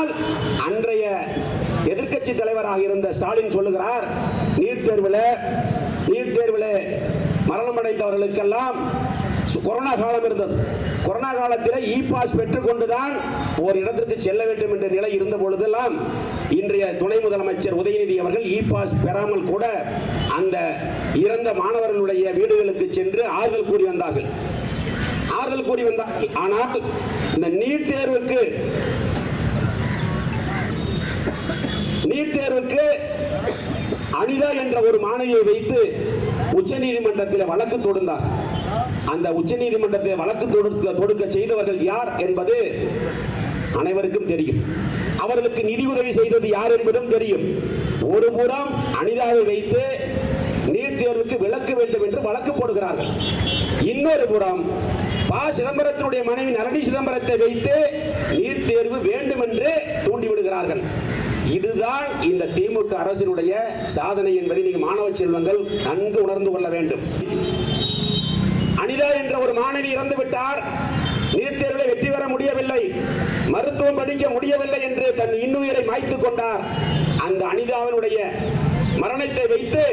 ஆனால் அன்றைய எதிர்க்கட்சி தலைவராக இருந்த ஸ்டாலின் சொல்லுகிறார் நீட் தேர்வில் நீட் தேர்வில் மரணமடைந்தவர்களுக்கெல்லாம் கொரோனா காலம் இருந்தது. கொரோனா காலத்தில் இ பாஸ் பெற்றுக்கொண்டுதான் ஒரு இடத்திற்கு செல்ல வேண்டும் என்ற நிலை இருந்த பொழுதெல்லாம் இன்றைய துணை முதலமைச்சர் உதயநிதி அவர்கள் இ பாஸ் பெறாமல் கூட அந்த இறந்த மாணவர்களுடைய வீடுகளுக்கு சென்று ஆறுதல் கூறி வந்தார்கள். ஆறுதல் கூறி வந்தார்கள். ஆனால் இந்த நீட் தேர்வுக்கு அவர்களுக்கு அனிதா என்ற ஒரு மாணவியை வைத்து உச்ச நீதிமன்றத்தில் வழக்கு தொடுந்தார். அந்த உச்ச உச்சநீதிமன்றத்தில் வழக்கு தொடுக்க தொடுக்க செய்தவர்கள் யார் என்பது அனைவருக்கும் தெரியும். அவர்களுக்கு நிதி உதவி செய்தது யார் என்பதும் தெரியும். ஒரு புறம் அனிதாவை வைத்து நீட் தேர்வுக்கு விளக்க வேண்டும் என்று வழக்கு போடுகிறார்கள். இன்னொரு புறம் ப. சிதம்பரத்தினுடைய மனைவி நரணி சிதம்பரத்தை வைத்து நீட் தேர்வு வேண்டும் என்று தூண்டிவிடுகிறார்கள். இதுதான் இந்த திமுக அரசினுடைய சாதனை என்பதை நீங்க மாணவ செல்வங்கள் நன்கு உணர்ந்து கொள்ள வேண்டும். அனிதா என்ற ஒரு மாணவி இறந்து விட்டார். நீட் தேர்வில் வெற்றி பெற முடியவில்லை. மருத்துவம் படிக்க முடியவில்லை என்று தன் இன்னுயிரை மாய்த்து கொண்டார். அந்த அனிதாவினுடைய மரணத்தை வைத்து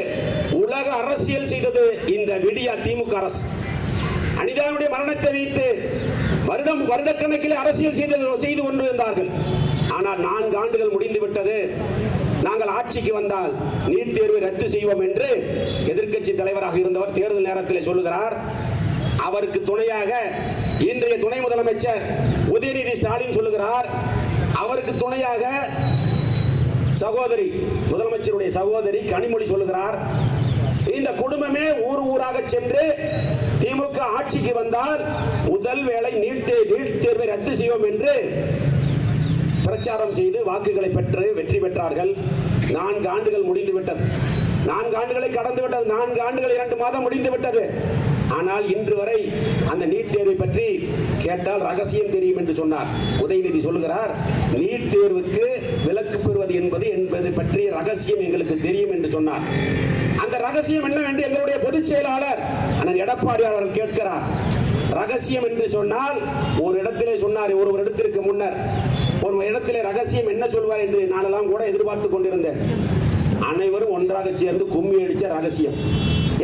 உலக அரசியல் செய்தது இந்த விடியா திமுக அரசு. அனிதாவுடைய மரணத்தை வைத்து வருடம் வருடக்கணக்கில் அரசியல் செய்து செய்து கொண்டிருந்தார்கள். ஆனால் நான்கு ஆண்டுகள் முடிந்து விட்டது. நாங்கள் ஆட்சிக்கு வந்தால் நீட் தேர்வை ரத்து செய்வோம் என்று எதிர்க்கட்சி தலைவராக இருந்தவர் தேர்தல் நேரத்தில் சொல்லுகிறார். அவருக்கு துணையாக இன்றைய துணை முதலமைச்சர் உதயநிதி ஸ்டாலின் சொல்லுகிறார். அவருக்கு துணையாக சகோதரி முதலமைச்சருடைய சகோதரி கனிமொழி சொல்லுகிறார். இந்த குடும்பமே ஊர் ஊராக சென்று திமுக ஆட்சிக்கு வந்தால் முதல் வேளை நீட் நீட் தேர்வை ரத்து செய்வோம் என்று பிரச்சாரம் செய்து வாக்குகளை பெற்று வெற்றி பெற்றார்கள். நான்கு ஆண்டுகள் முடிந்து விட்டது நான்கு ஆண்டுகளை கடந்து விட்டது. நான்கு ஆண்டுகள் இரண்டு மாதம் முடிந்து விட்டது. ஆனால் இன்று வரை அந்த நீட் தேர்வை பற்றி கேட்டால் ரகசியம் தெரியும் என்று சொன்னார். உதயநிதி சொல்லுகிறார் நீட் தேர்வுக்கு விலக்கு பெறுவது என்பது என்பது பற்றி ரகசியம் எங்களுக்கு தெரியும் என்று சொன்னார். அந்த ரகசியம் என்னவென்று எங்களுடைய பொதுச் செயலாளர் அண்ணன் எடப்பாடி அவர்கள் கேட்கிறார். ரகசியம் என்று சொன்னால் ஒரு இடத்திலே சொன்னார் ஒரு ஒரு இடத்திற்கு முன்னர். ஒரு இடத்திலே ரகசியம் என்ன சொல்வார் என்று நானெல்லாம் கூட எதிர்பார்த்து கொண்டிருந்தேன். அனைவரும் ஒன்றாக சேர்ந்து கும்மி அடிச்ச ரகசியம்.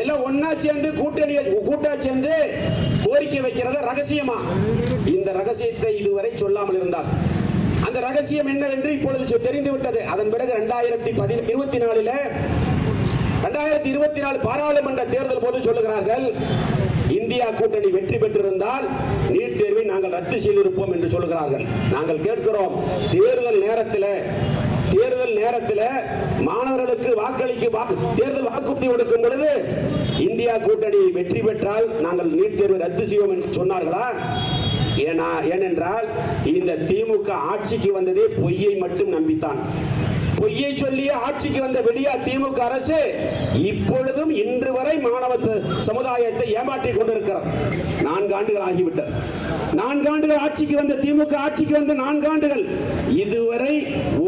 எல்லாம் ஒன்னா சேர்ந்து கூட்டணி கூட்டா சேர்ந்து கோரிக்கை வைக்கிறத ரகசியமா? இந்த ரகசியத்தை இதுவரை சொல்லாமல் இருந்தார். அந்த ரகசியம் என்ன என்று இப்பொழுது தெரிந்து விட்டது அதன் பிறகு இரண்டாயிரத்தி பதி இருபத்தி நாலில இரண்டாயிரத்தி இருபத்தி நாலு பாராளுமன்ற தேர்தல் போது சொல்லுகிறார்கள் இந்தியா கூட்டணி வெற்றி பெற்றிருந்தால் நீட் தேர்வை நாங்கள் ரத்து செய்திருப்போம் என்று சொல்கிறார்கள் நாங்கள் கேட்கிறோம் தேர்தல் நேரத்தில் தேர்தல் நேரத்தில் மாணவர்களுக்கு வாக்களிக்கு வாக்கு- தேர்தல் வாக்குறுதி கொடுக்கும் பொழுது இந்தியா கூட்டணி வெற்றி பெற்றால் நாங்கள் நீட் தேர்வை ரத்து செய்வோம் என்று சொன்னார்களா? ஏனா ஏனென்றால் இந்த திமுக ஆட்சிக்கு வந்ததே பொய்யை மட்டும் நம்பித்தான். பொய்யை சொல்லிய ஆட்சிக்கு வந்த விடியா திமுக அரசு இப்பொழுதும் இன்று வரை மாணவ சமுதாயத்தை ஏமாற்றி கொண்டிருக்கிறது. நான்கு ஆண்டுகள் ஆகிவிட்டது. நான்கு ஆண்டுகள் ஆட்சிக்கு வந்த திமுக ஆட்சிக்கு வந்த நான்கு ஆண்டுகள். இதுவரை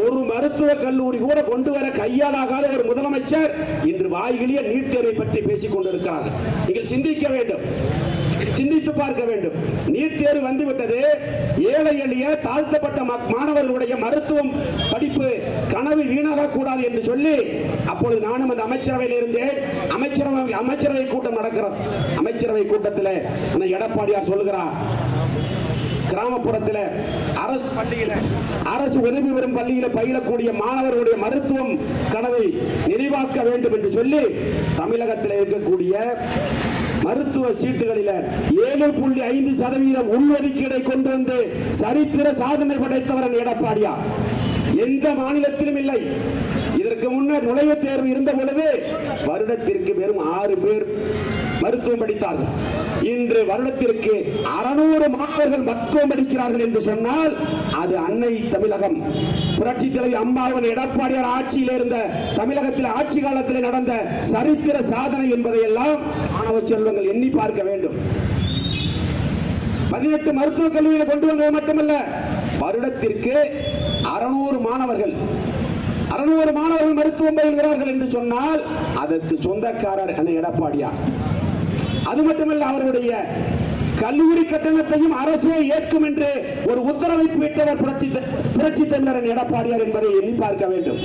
ஒரு மருத்துவ கல்லூரி கூட கொண்டு வர கையாலாகாத ஒரு முதலமைச்சர் இன்று வாய்கிலிய நீட் தேர்வை பற்றி பேசிக் கொண்டிருக்கிறார்கள். நீங்கள் சிந்திக்க வேண்டும். சிந்தித்து பார்க்க வேண்டும். நீட் தேர்வு வந்துவிட்டது. ஏழை எளிய தாழ்த்தப்பட்ட மாணவர்களுடைய மருத்துவம் படிப்பு கனவு வீணாக கூடாது என்று சொல்லி அப்பொழுது நானும் அந்த அமைச்சரவையில் இருந்தேன். அமைச்சரவை அமைச்சரவை கூட்டம் நடக்கிறது. அமைச்சரவை கூட்டத்தில் அந்த எடப்பாடியார் சொல்லுகிறார் கிராமப்புறத்தில் அரசு பள்ளியில அரசு உதவி பெறும் பள்ளியில பயிலக்கூடிய மாணவர்களுடைய மருத்துவம் கனவை நினைவாக்க வேண்டும் என்று சொல்லி தமிழகத்தில் இருக்கக்கூடிய மருத்துவ சீட்டுகளில ஏழு புள்ளி ஐந்து சதவீதம் உள்ஒதுக்கீடை கொண்டு வந்து சரித்திர சாதனை படைத்தவர் எடப்பாடியார். எந்த மாநிலத்திலும் இல்லை. இதற்கு முன்னர் நுழைவுத் தேர்வு இருந்த பொழுது வருடத்திற்கு வெறும் ஆறு பேர் மருத்துவம் படித்தார்கள். இன்று வருடத்திற்கு அறுநூறு மாணவர்கள் மருத்துவம் படிக்கிறார்கள் என்று சொன்னால் அது அன்னை தமிழகம். புரட்சி தலைவி அம்மாவின் எடப்பாடியார் ஆட்சியில் இருந்த தமிழகத்தில் ஆட்சி காலத்தில் நடந்த சரித்திர சாதனை என்பதையெல்லாம் மாணவ செல்வங்கள் எண்ணி பார்க்க வேண்டும். பதினெட்டு மருத்துவக் கல்லூரிகளை கொண்டு வந்தது மட்டுமல்ல வருடத்திற்கு அறுநூறு மாணவர்கள் அறுநூறு மாணவர்கள் மருத்துவம் பயில்கிறார்கள் என்று சொன்னால் அதற்கு சொந்தக்காரர் என எடப்பாடியார். அது மட்டுமல்ல அவருடைய கல்லூரி கட்டணத்தையும் அரசே ஏற்கும் என்று ஒரு உத்தரவை விட்டவர் புரட்சி புரட்சி தமிழர் எடப்பாடியார் என்பதை எண்ணி பார்க்க வேண்டும்.